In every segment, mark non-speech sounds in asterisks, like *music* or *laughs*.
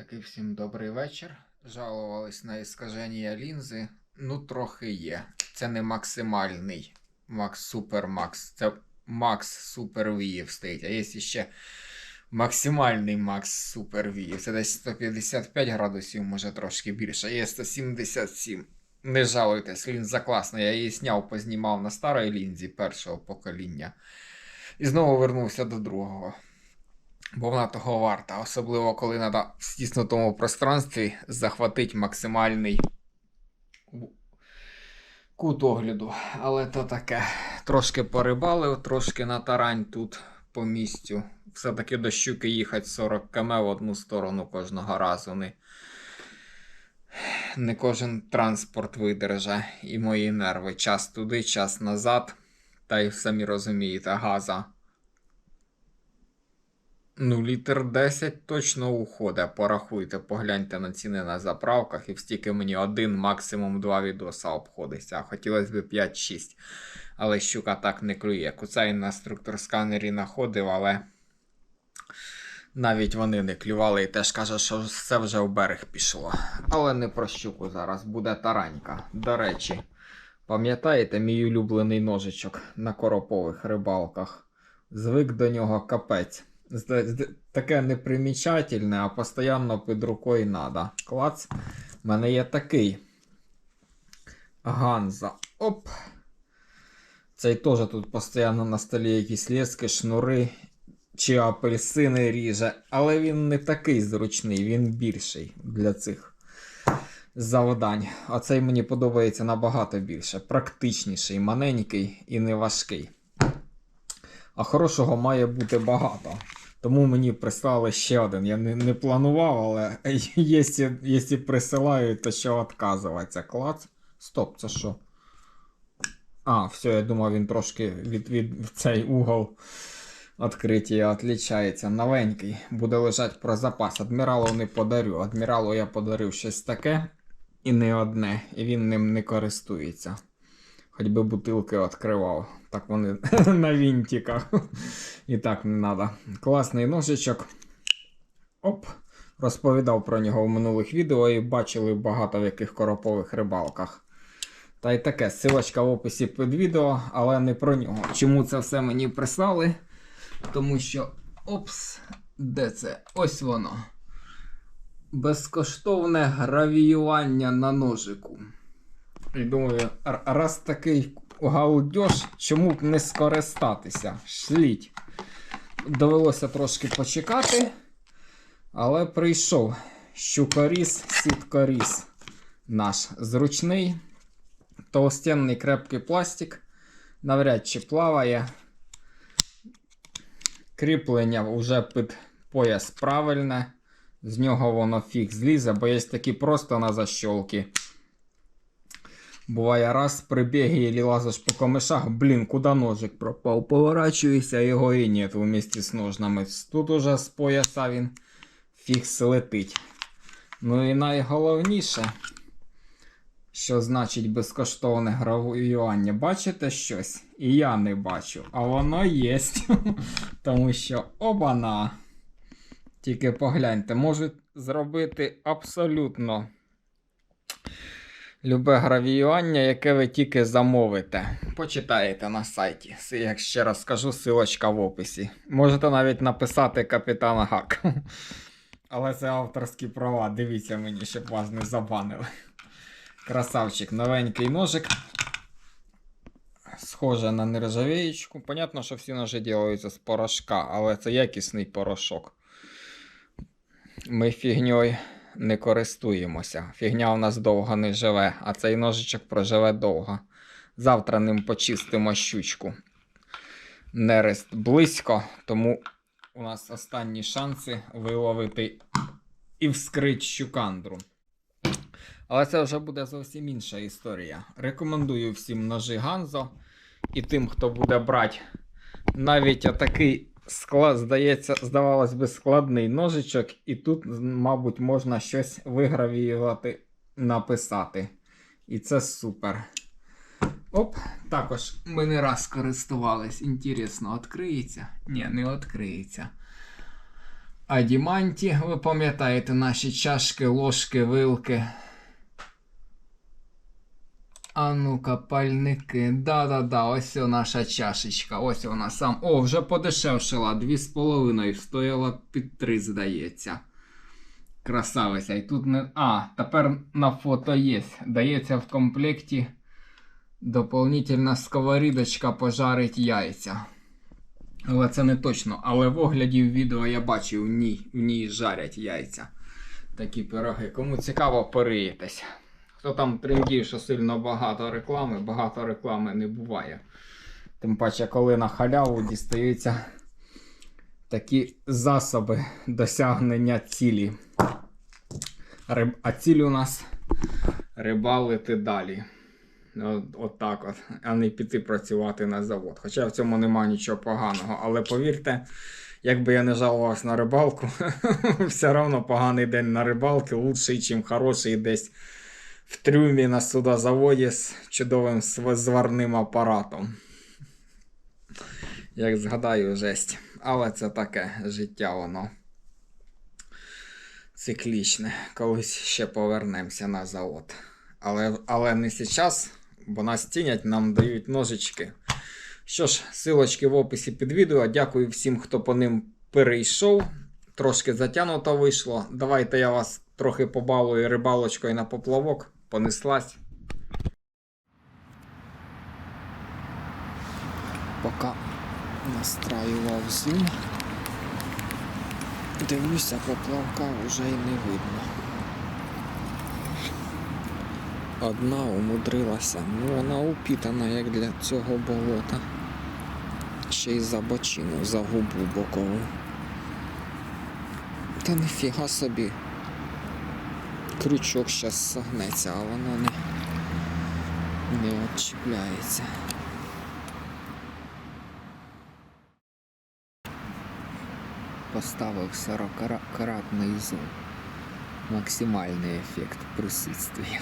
Таки всім добрий вечір. Жалувались на іскаження лінзи. Ну, трохи є. Це не максимальний Макс Супер Макс. Це Макс Супер Віїв стоїть. А є ще максимальний Макс Супер Віїв. Це десь 155 градусів, може трошки більше. Є 177. Не жалуйтесь, лінза класна. Я її зняв, познімав на старій лінзі першого покоління. І знову вернувся до другого. Бо вона того варта, особливо коли треба в стіснутому пространстві захватити максимальний кут огляду. Але то таке. Трошки порибалив, трошки на тарань тут по місцю. Все-таки до щуки їхати 40 км в одну сторону кожного разу. Не, не кожен транспорт видерже і мої нерви. Час туди, час назад. Та й самі розумієте, газа. Ну, літр 10 точно уходить. Порахуйте, погляньте на ціни на заправках, і стільки мені один, максимум два відоса обходиться. А хотілося б 5-6. Але щука так не клює. Куцай на структур сканері знаходив, але навіть вони не клювали і теж каже, що все вже в берег пішло. Але не про щуку зараз, буде таранька. До речі, пам'ятаєте мій улюблений ножичок на коропових рибалках? Звик до нього капець. Таке непримічательне, а постійно під рукою надо. Клац. У мене є такий. Ганза. Оп. Цей теж тут постійно на столі якісь лески, шнури чи апельсини ріже. Але він не такий зручний, він більший для цих завдань. А цей мені подобається набагато більше. Практичніший, маленький і не важкий. А хорошого має бути багато. Тому мені прислали ще один. Я не, не планував, але *laughs* якщо, присилають, то що відказуватися. Клац. Стоп, це що? А, все, я думав, він трошки від, від цей угол відкриття відлічається. Новенький. Буде лежати про запас. Адміралу не подарю. Адміралу я подарив щось таке і не одне, і він ним не користується. Хоч би бутилки відкривав. Так вони *laughs* на вінтиках. І так не треба. Класний ножичок. Оп. Розповідав про нього в минулих відео і бачили багато в яких коропових рибалках. Та й таке, силочка в описі під відео, але не про нього. Чому це все мені прислали? Тому що. Опс, де це? Ось воно. Безкоштовне гравіювання на ножику. І думаю, раз такий галдеж, чому б не скористатися? Шліть. Довелося трошки почекати, але прийшов щукоріз, сіткоріз наш зручний, толстенний крепкий пластик. Навряд чи плаває. Кріплення вже під пояс правильне. З нього воно фіг злізе, бо є такі просто на защолки. Буває раз прибіг і лазиш по комишах, блін, куди ножик пропав? Поворачуюся, його і нет вместе з ножнами. Тут уже з пояса він фікс летить. Ну і найголовніше, що значить безкоштовне гравіювання. Бачите щось? І я не бачу, а воно є. *laughs* Тому що обана. Тільки погляньте, можуть зробити абсолютно любе гравіювання, яке ви тільки замовите. Почитаєте на сайті. Як ще раз скажу, силочка в описі. Можете навіть написати капітана Гак. *laughs* Але це авторські права. Дивіться мені, щоб вас не забанили. Красавчик, новенький ножик. Схоже на нержавеєчку. Понятно, що всі ножи ділаються з порошка, але це якісний порошок. Ми фігньою не користуємося. Фігня у нас довго не живе, а цей ножичок проживе довго. Завтра ним почистимо щучку. Нерест близько, тому у нас останні шанси виловити і вскрити щукандру. Але це вже буде зовсім інша історія. Рекомендую всім ножи Ганзо і тим, хто буде брати навіть отакий склад, здається, здавалось би, складний ножичок, і тут, мабуть, можна щось вигравіювати, написати. І це супер. Оп, також ми не раз користувались. Інтересно, відкриється? Ні, не відкриється. Адіманті, ви пам'ятаєте наші чашки, ложки, вилки. А ну-ка. Да-да-да, ось наша чашечка. Ось вона сам. О, вже подешевшила. Дві з половиною. Стояла під три, здається. Красавиця. І тут не. А, тепер на фото є. Дається в комплекті доповнительна сковорідочка пожарить яйця. Але це не точно. Але в огляді відео я бачив, в ній, в ній жарять яйця. Такі пироги. Кому цікаво, пориєтесь. Хто там трендів, що сильно багато реклами, багато реклами не буває. Тим паче, коли на халяву дістаються такі засоби досягнення цілі. Риб... А ціль у нас рибалити далі. От, от так от, а не піти працювати на завод. Хоча в цьому немає нічого поганого. Але повірте, якби я не жалувався на рибалку, *laughs* все одно поганий день на рибалки лучший, ніж хороший десь в трюмі на судозаводі з чудовим зварним апаратом. Як згадаю, жесть. Але це таке життя воно. Циклічне. Колись ще повернемося на завод. Але, але не зараз, бо нас цінять, нам дають ножички. Що ж, силочки в описі під відео. Дякую всім, хто по ним перейшов. Трошки затягнуто вийшло. Давайте я вас трохи побалую рибалочкою на поплавок. Понеслась. Поки настраював зум, дивлюся, поплавка вже й не видно. Одна умудрилася, ну вона упітана як для цього болота. Ще й за бочину, за губу бокову. Та ніфіга собі. Крючок щас согнеться, а воно не, не відчіпляється. Поставив 40-кратний зум. Максимальний ефект присутствия.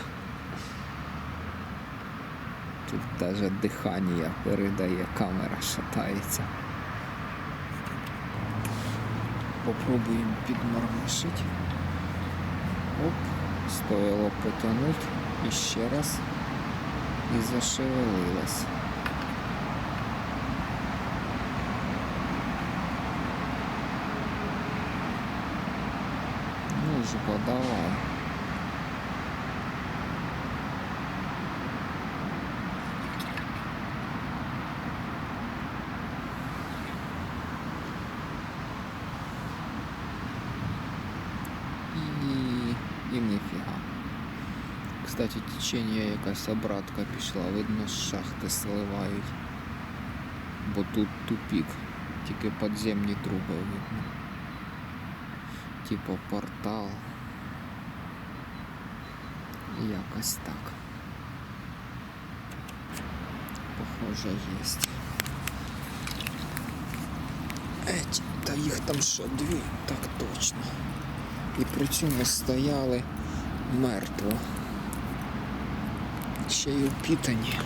Тут даже дихання передає, камера шатається. Попробуємо підмормошити. Оп, стоило потянуть і ще раз. І зашевелилась. Ну ж подавай. Кстати, течення якась обратка пішла, видно, шахти сливають. Бо тут тупік, тільки підземні труби видно. Типа портал. Якось так. Похоже, есть. Еть, та їх там що, дві? Так точно. І при цьому стояли мертво. Ще й упітані.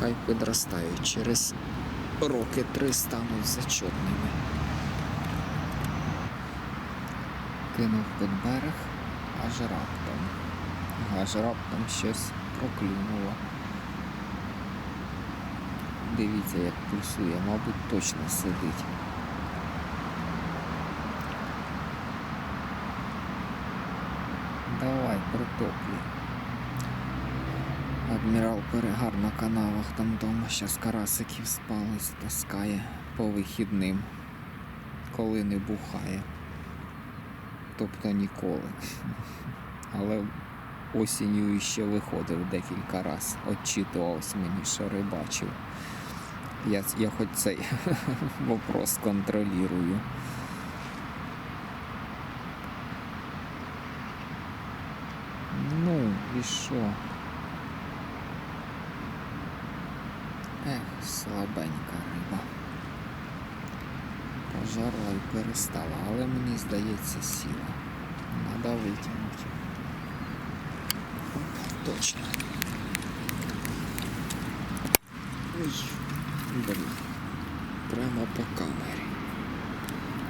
Хай підростають через роки три стануть зачетними. Кинув під берег, аж раптом. Аж раптом щось проклюнуло. Дивіться, як пульсує, мабуть, точно сидить. Давай, притоплюй. Адмірал Перегар на каналах там дома щас карасиків спались, таскає по вихідним, коли не бухає. Тобто ніколи. Але осінню іще виходив декілька раз, отчитувався мені, що рибачив. Я, я хоч цей *laughs* вопрос контролюю. Ну, і що? Ех, слабенька риба. Пожарла і перестала, але мені здається сіла. Надо витягнути. Точно. Ой, блін. Прямо по камері.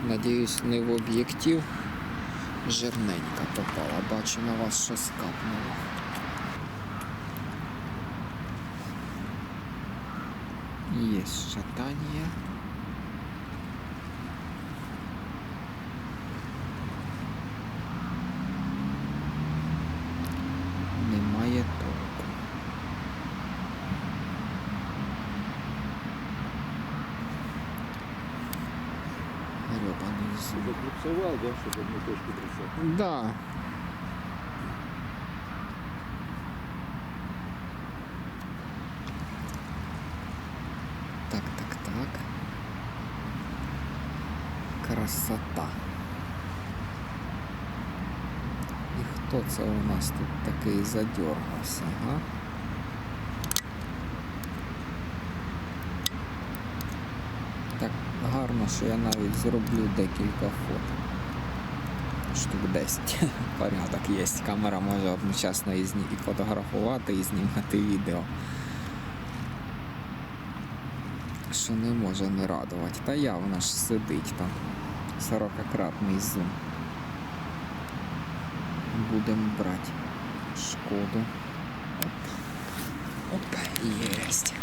Надіюсь, не в об'єктив. Жирненька попала. Бачу на вас щось капнуло. Є шатання. Немає толку. Гребаний зуб. Закліпсував, да, щоб одну точку прицепити. Да. Так, так, так. Красота. І хто це у нас тут такий задергався, га? Так гарно, що я навіть зроблю декілька фото штук 10. *laughs* Порядок є. Камера може одночасно і, фотографувати, і знімати відео. Що не може не радувати. Та явно ж сидить там. 40-кратний зум. Будемо брати шкоду. Оп. Оп, єсть.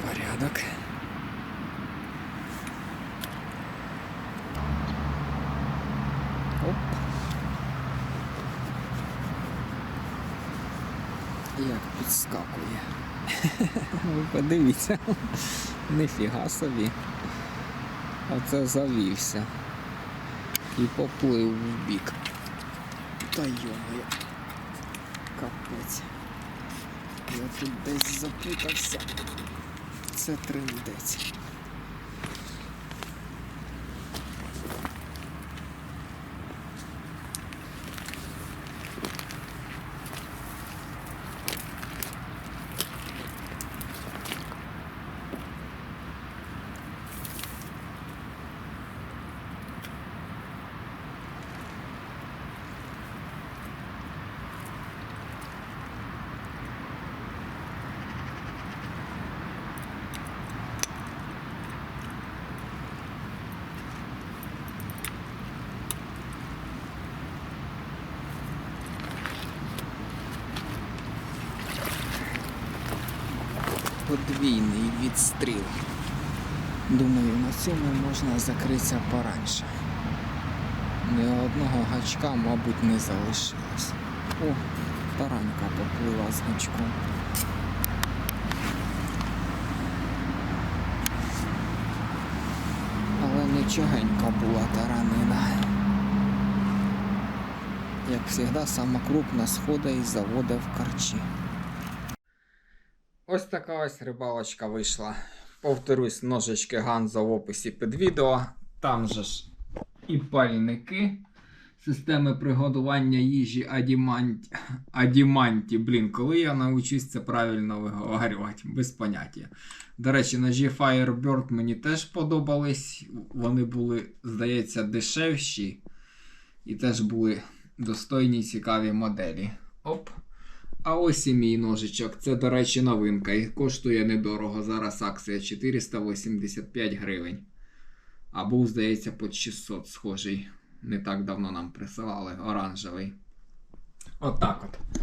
Порядок. Оп. Як підскакує. *laughs* Ви подивіться. Ніфіга собі. Оце завівся. І поплив в бік. Та йомаю. Капець. Я тут десь запутався. Це триндець. Подвійний відстріл. Думаю, на цьому можна закритися пораньше. Ні одного гачка, мабуть, не залишилось. О, таранька поплила з гачком. Але нічогенька була таранина. Як завжди, сама крупна сходить із завода в карчі. Ось така ось рибалочка вийшла. Повторюсь, ножички Ганза в описі під відео. Там же ж і пальники. Системи приготування їжі Адіманті. Адіманті. Блін, коли я навчусь це правильно виговорювати, без поняття. До речі, ножі Firebird мені теж подобались. Вони були, здається, дешевші. І теж були достойні цікаві моделі. Оп. А ось і мій ножичок. Це, до речі, новинка. І коштує недорого. Зараз акція 485 гривень. А був, здається, по 600 схожий. Не так давно нам присилали оранжевий. Отак от.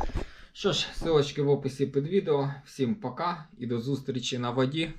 Що ж, ссылочки в описі під відео. Всім пока і до зустрічі на воді.